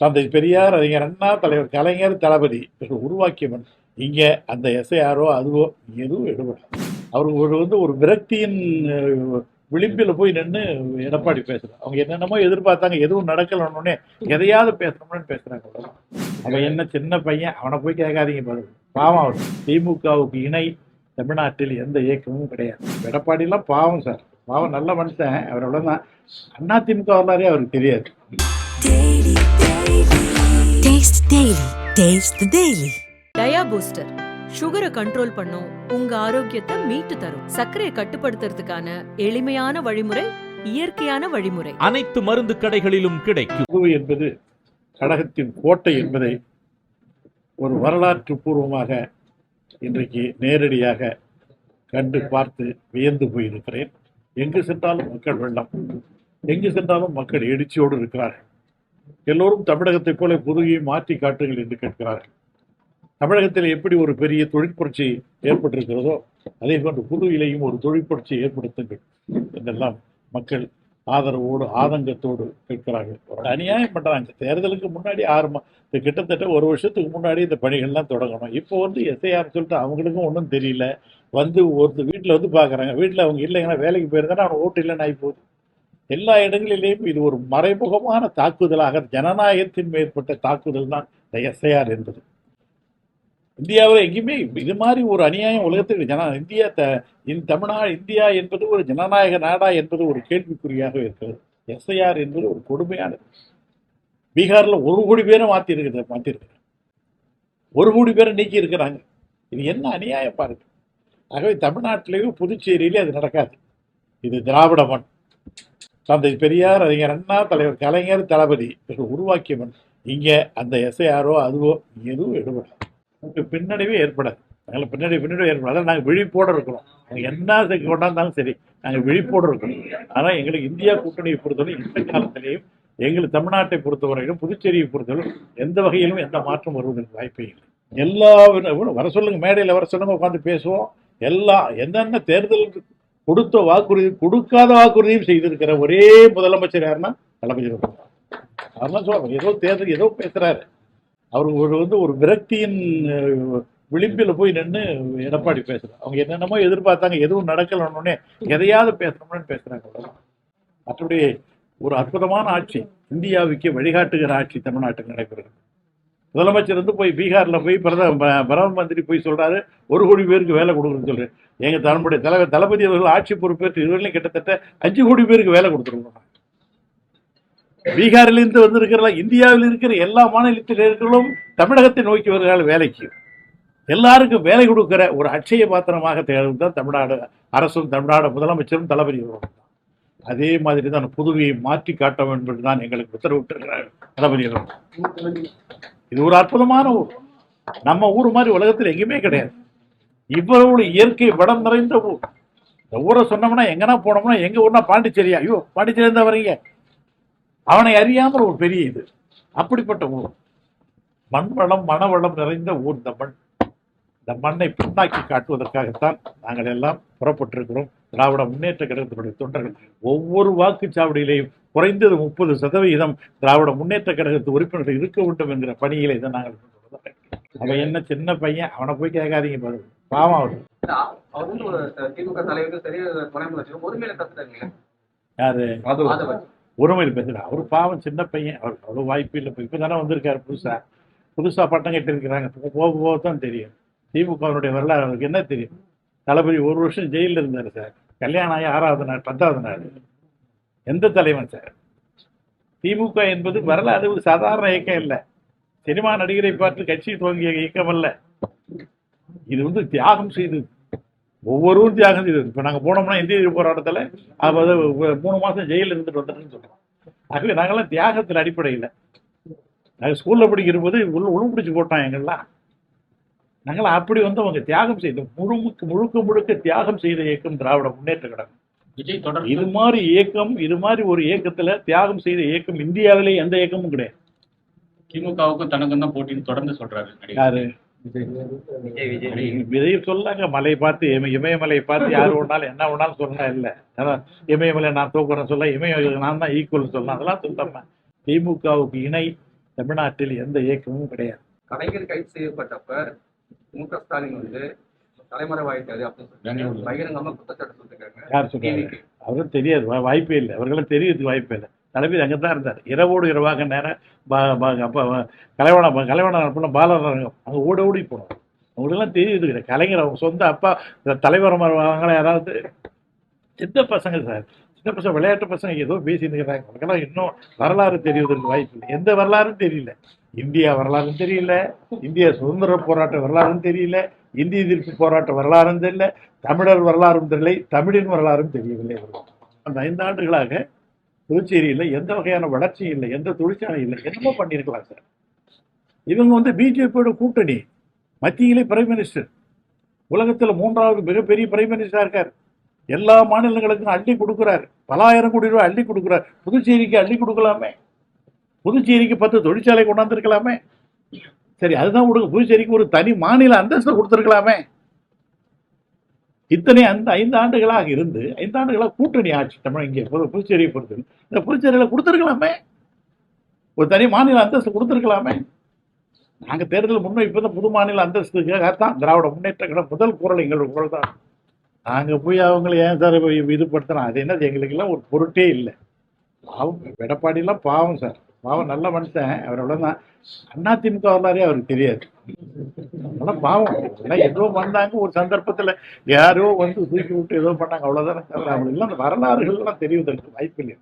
தந்தை பெரியார் அறிஞர் அண்ணா தலைவர் கலைஞர் தளபதி இவர்கள் உருவாக்கியவன் இங்கே அந்த எஸ்ஐஆரோ அதுவோ எதுவும் எடுபடாது அவர் ஒரு வந்து ஒரு விரக்தியின் விளிம்பில் போய் நின்று எடப்பாடி பேசுகிறார் அவங்க என்னென்னமோ எதிர்பார்த்தாங்க எதுவும் நடக்கலன்னொடனே எதையாவது பேசணும்னு பேசுகிறாங்க அவன் என்ன சின்ன பையன் அவனை போய் கேட்காதீங்க பாருங்க. பாவம் அவர். திமுகவுக்கு இணை தமிழ்நாட்டில் எந்த இயக்கமும் கிடையாது. எடப்பாடிலாம் பாவம் சார். பாவம் நல்ல மனுஷன். அவர் தான் அண்ணா திமுக வரலாறே அவருக்கு தெரியாது. Daily. Taste the daily. Dia booster சுகரை கண்ட்ரோல் பண்ணும் உங்க ஆரோக்கியத்தை மீட்டு தரும். சர்க்கரையை கட்டுப்படுத்துறதுக்கான எளிமையான வழிமுறை இயற்கையான வழிமுறை. அனைத்து மருந்து கடைகளிலும் கிடைக்கும். என்பது கடகத்தின் கோட்டை என்பதை ஒரு வரலாற்று பூர்வமாக இன்றைக்கு நேரடியாக கண்டு பார்த்து வியந்து போயிருக்கிறேன். எங்கு சென்றாலும் மக்கள் வெள்ளம். எங்கு சென்றாலும் மக்கள் எழுச்சியோடு இருக்கிறார்கள். எல்லோரும் தமிழகத்தைப் போல புதுகையை மாற்றி காட்டுங்கள் என்று கேட்கிறார்கள். தமிழகத்தில் எப்படி ஒரு பெரிய தொழிற்புரட்சி ஏற்பட்டிருக்கிறதோ அதே போன்று புதுவிலையும் ஒரு தொழிற்புரட்சி ஏற்படுத்துங்கள் என்றெல்லாம் மக்கள் ஆதரவோடு ஆதங்கத்தோடு கேட்கிறார்கள். ஒரு அநியாயம் பண்றாங்க. தேர்தலுக்கு முன்னாடி ஆறு மா இது கிட்டத்தட்ட ஒரு வருஷத்துக்கு முன்னாடி இந்த பணிகள்லாம் தொடங்கணும். இப்போ வந்து எஸ்ஐஆர் சொல்லிட்டு அவங்களுக்கும் ஒன்றும் தெரியல. வந்து ஒருத்தர் வீட்டில் வந்து பார்க்குறாங்க வீட்டில் அவங்க இல்லைங்கன்னா வேலைக்கு போயிருந்தானே அவன் ஓட்டு இல்லைன்னு ஆகி போகுது எல்லா இடங்களிலேயும் இது ஒரு மறைமுகமான தாக்குதலாக ஜனநாயகத்தின் மேற்பட்ட தாக்குதல் தான் இந்த எஸ்ஐஆர் என்பது. இந்தியாவில் எங்கேயுமே இது மாதிரி ஒரு அநியாயம் உலகத்துக்கு ஜன இந்தியா த இந்த தமிழ்நாடு இந்தியா என்பது ஒரு ஜனநாயக நாடா என்பது ஒரு கேள்விக்குறியாக இருக்கிறது. எஸ்ஐஆர் என்பது ஒரு கொடுமையானது. பீகாரில் ஒரு கோடி பேரை மாற்றி இருக்கிறது மாற்றிருக்கிறாங்க ஒரு கோடி பேரை நீக்கி இருக்கிறாங்க இது என்ன அநியாயம் பாருங்க. ஆகவே தமிழ்நாட்டிலேயும் புதுச்சேரியிலேயும் அது நடக்காது. இது திராவிட மண் தந்தை பெரியார் அறிஞர் அண்ணா தலைவர் கலைஞர் தளபதி இவர்கள் உருவாக்கியவன் இங்கே அந்த எஸ்ஐஆரோ அதுவோ எதுவும் எடுபடாது நமக்கு பின்னடைவே ஏற்படாது. நாங்கள் பின்னாடி பின்னாடி ஏற்படாது. அதான் நாங்கள் விழிப்போடு இருக்கிறோம். நாங்கள் என்ன செய்ய கொண்டாந்தாலும் சரி நாங்கள் விழிப்போடு இருக்கிறோம். ஆனால் எங்களுக்கு இந்தியா கூட்டணியை பொறுத்தவரை இந்த காலத்திலேயும் எங்களுக்கு தமிழ்நாட்டை பொறுத்தவரையிலும் புதுச்சேரியை பொறுத்தவரையிலும் எந்த வகையிலும் எந்த மாற்றம் வருவதற்கு வாய்ப்பே இல்லை. எல்லா வர சொல்லுங்கள் மேடையில் வர சொல்லுங்கள் உட்காந்து பேசுவோம். எல்லா என்னென்ன தேர்தலுக்கு கொடுத்த வாக்குறுதி கொடுக்காத வாக்குறுதியும் செய்திருக்கிற ஒரே முதலமைச்சர் யாருன்னா தளபதி அதெல்லாம் சொல்லுவாங்க ஏதோ தேர்தல் ஏதோ பேசுறாரு. அவர் ஒரு வந்து ஒரு விரக்தியின் விளிம்பில் போய் நின்று எடப்பாடி பேசுறாரு. அவங்க என்னென்னமோ எதிர்பார்த்தாங்க எதுவும் நடக்கலன்னொடனே எதையாவது பேசணும்னு பேசுறாங்க மற்றபடி ஒரு அற்புதமான ஆட்சி இந்தியாவுக்கு வழிகாட்டுகிற ஆட்சி தமிழ்நாட்டுக்கு நடைபெறுகிறது. முதலமைச்சர் வந்து போய் பீகார்ல போய் பிரதம பிரதம மந்திரி போய் சொல்றாரு ஒரு கோடி பேருக்கு வேலை கொடுக்குறேன்னு சொல்கிறேன் எங்க தன்னுடைய தலைவர் தளபதி அவர்கள் ஆட்சி பொறுப்பேற்று இதுவரையிலும் கிட்டத்தட்ட அஞ்சு கோடி பேருக்கு வேலை கொடுத்துருக்கோம். பீகாரிலிருந்து வந்திருக்கிற இந்தியாவில் இருக்கிற எல்லா மாநிலத்தினர்களும் தமிழகத்தை நோக்கி வருகிறார்கள் வேலைக்கு. எல்லாருக்கும் வேலை கொடுக்கிற ஒரு அட்சய பாத்திரமாக திகழ்ந்து தான் தமிழ்நாடு அரசும் தமிழ்நாடு முதலமைச்சரும் தளபதி தான். அதே மாதிரி தான் புதுவையை மாற்றி காட்ட வேண்டும் என்று தான் எங்களுக்கு உத்தரவிட்டிருக்கிறார் தளபதி இது ஒரு அற்புதமான ஊர். நம்ம ஊர் மாதிரி உலகத்தில் எங்கேயுமே கிடையாது. இவ்வளவு இயற்கை வடம் நிறைந்த ஊர். இந்த ஊரை சொன்னோம்னா எங்கன்னா போனோம்னா எங்க ஊர்னா பாண்டிச்சேரியா. ஐயோ பாண்டிச்சேரி இருந்தா வரீங்க. அவனை அறியாமல் ஒரு பெரிய இது. அப்படிப்பட்ட ஊர். மண் வளம் மனவளம் நிறைந்த ஊர் இந்த மண். இந்த மண்ணை பின்னாக்கி காட்டுவதற்காகத்தான் நாங்கள் எல்லாம் புறப்பட்டிருக்கிறோம். திராவிட முன்னேற்ற கழகத்தினுடைய தொண்டர்கள் ஒவ்வொரு வாக்குச்சாவடியிலையும் குறைந்தது முப்பது சதவிகிதம் திராவிட முன்னேற்ற கழகத்து உறுப்பினர்கள் இருக்க வேண்டும் என்கிற பணிகளை தான் நாங்கள் அவன் என்ன சின்ன பையன் அவனை போய் கேட்காதீங்க பாருங்க பாவம் அவர். அவர் வந்து ஒரு திமுக தலைவருக்கு சரி துணை முதலமைச்சர் ஒருமையில கத்துட்டாங்க யாரு? மாதவன் உரிமையில் பேசுகிறார் அவர் பாவம் சின்ன பையன். அவர் அவ்வளோ வாய்ப்பு இல்லை. இப்போ தானே வந்திருக்காரு புதுசா. புதுசா பட்டம் கட்டியிருக்கிறாங்க போக போக போக தான் தெரியும். திமுகவினுடைய வரலாறு அவருக்கு என்ன தெரியும்? தளபதி ஒரு வருஷம் ஜெயிலில் இருந்தார் சார். கல்யாணம் ஆகி ஆறாவது நாள் பத்தாவது நாள். எந்த தலைவன் சார்? திமுக என்பது வரலாறு ஒரு சாதாரண இயக்கம் இல்லை. சினிமா நடிகரை பார்த்து கட்சி துவங்கிய இயக்கம் அல்ல. இது வந்து தியாகம் செய்தது ஒவ்வொருவரும் தியாகம் செய்தது. இப்போ நாங்கள் போனோம்னா இந்திய போராட்டத்தில் அதாவது மூணு மாதம் ஜெயிலில் இருந்துட்டு வந்துட்டுன்னு சொல்கிறோம் ஆகவே நாங்கள்லாம் தியாகத்தின் அடிப்படையில். நாங்கள் ஸ்கூலில் படிக்கிற போது உள்ள உள்பிடிச்சு போட்டோம் எங்கெல்லாம் நாங்களாம் அப்படி வந்து அவங்க தியாகம் செய்தோம் முழுமுக்கு முழுக்க முழுக்க தியாகம் செய்த இயக்கம் திராவிட முன்னேற்ற கழகம். விஜய் தொடர் இது மாதிரி இயக்கம் இது மாதிரி ஒரு இயக்கத்துல தியாகம் செய்த இயக்கம் இந்தியாவிலே எந்த இயக்கமும் கிடையாது. திமுகவுக்கும் தனக்கும் தான் போட்டின்னு தொடர்ந்து சொல்றாரு. யாரு? விஜய். சொல்லாங்க மலையை பார்த்து இம இமயமலையை பார்த்து யார் ஒன்றாலும் என்ன ஒன்றாலும் சொல்லலாம் இல்லை. அதான் இமயமலை நான் தூக்குறேன் சொல்ல இமய நான் தான் ஈக்குவல் சொல்லலாம் அதெல்லாம் சொல்லாம திமுகவுக்கு இணை தமிழ்நாட்டில் எந்த இயக்கமும் கிடையாது. கலைஞர் கைது செய்யப்பட்டப்ப மு க ஸ்டாலின் வந்து தலைமறைவாயிட்டாரு அப்படின்னு பகிரங்கமா குற்றச்சாட்டு சொல்லிருக்காங்க. யார் சொல்றாங்க டிவிக்கு அவரும் தெரியாது வாய்ப்பே இல்லை. அவர்களும் தெரியறதுக்கு வாய்ப்பே இல்லை. தளபதி அங்கே தான் இருந்தார். இரவோடு இரவாக நேரம் அப்போ கலைவனம் கலைவனம் அனுப்பின பாலரங்கம் அங்கே ஓடி ஓடி போனோம். அவங்களுக்கெல்லாம் தெரியுது. கிடையாது கலைஞர் அவங்க சொந்த அப்பா தலைவர் வாங்கின யாராவது சின்ன பசங்க சார். சின்ன பசங்க விளையாட்டு பசங்க ஏதோ பேசிட்டு இருக்கிறாங்க அவங்களுக்கெல்லாம் இன்னும் வரலாறு தெரிவதற்கு வாய்ப்பு இல்லை. எந்த வரலாறும் தெரியல. இந்தியா வரலாறும் தெரியல. இந்திய சுதந்திர போராட்ட வரலாறும் தெரியல. இந்திய எதிர்ப்பு போராட்ட வரலாறும் தெரியல. தமிழர் வரலாறும் தெரியல. தமிழின் வரலாறும் தெரியவில்லை. அந்த ஐந்து ஆண்டுகளாக புதுச்சேரியில் எந்த வகையான வளர்ச்சியும் இல்லை. எந்த தொழிற்சாலை இல்லை. என்னமோ பண்ணியிருக்கலாம் சார். இவங்க வந்து பிஜேபியோட கூட்டணி. மத்தியிலே பிரைம் மினிஸ்டர் உலகத்தில் மூன்றாவது மிகப்பெரிய பிரைம் மினிஸ்டராக இருக்கார். எல்லா மாநிலங்களுக்கும் அள்ளி கொடுக்குறாரு. பலாயிரம் கோடி ரூபாய் அள்ளி கொடுக்குறார். புதுச்சேரிக்கு அள்ளி கொடுக்கலாமே? புதுச்சேரிக்கு பத்து தொழிற்சாலை கொண்டாந்துருக்கலாமே? சரி அதுதான் கொடுங்க புதுச்சேரிக்கு ஒரு தனி மாநில அந்தஸ்து கொடுத்துருக்கலாமே? இத்தனை அந்த ஐந்து ஆண்டுகளாக இருந்து ஐந்து ஆண்டுகளாக கூட்டணி ஆட்சி தமிழ் இங்கே புதுச்சேரியை பொறுத்து இந்த புதுச்சேரியில் கொடுத்துருக்கலாமே? ஒரு தனி மாநில அந்தஸ்து கொடுத்துருக்கலாமே? நாங்கள் தேர்தல் முன்வைப்பது புது மாநில அந்தஸ்துக்காகத்தான். திராவிட முன்னேற்ற கழகம் முதல் குரல் எங்களுடைய குரல் தான் நாங்கள் போய் அவங்களை ஏன் சார் இப்ப இது அது என்னது? எங்களுக்கெல்லாம் ஒரு பொருட்டே இல்லை. பாவம் எடப்பாடிலாம் பாவம் சார். பாவம் நல்ல மனுஷன். அவர் அவ்வளோதான் திமுக வரலாறே அவருக்கு தெரியாது. அதெல்லாம் பாவம். ஏன்னா ஏதோ வந்தாங்க ஒரு சந்தர்ப்பத்தில் யாரோ வந்து தூக்கி விட்டு ஏதோ பண்ணாங்க. அவ்வளோதானே தவிர அவங்களுக்கெல்லாம் அந்த வரலாறுகள்லாம் தெரிவதற்கு வாய்ப்பில்லை.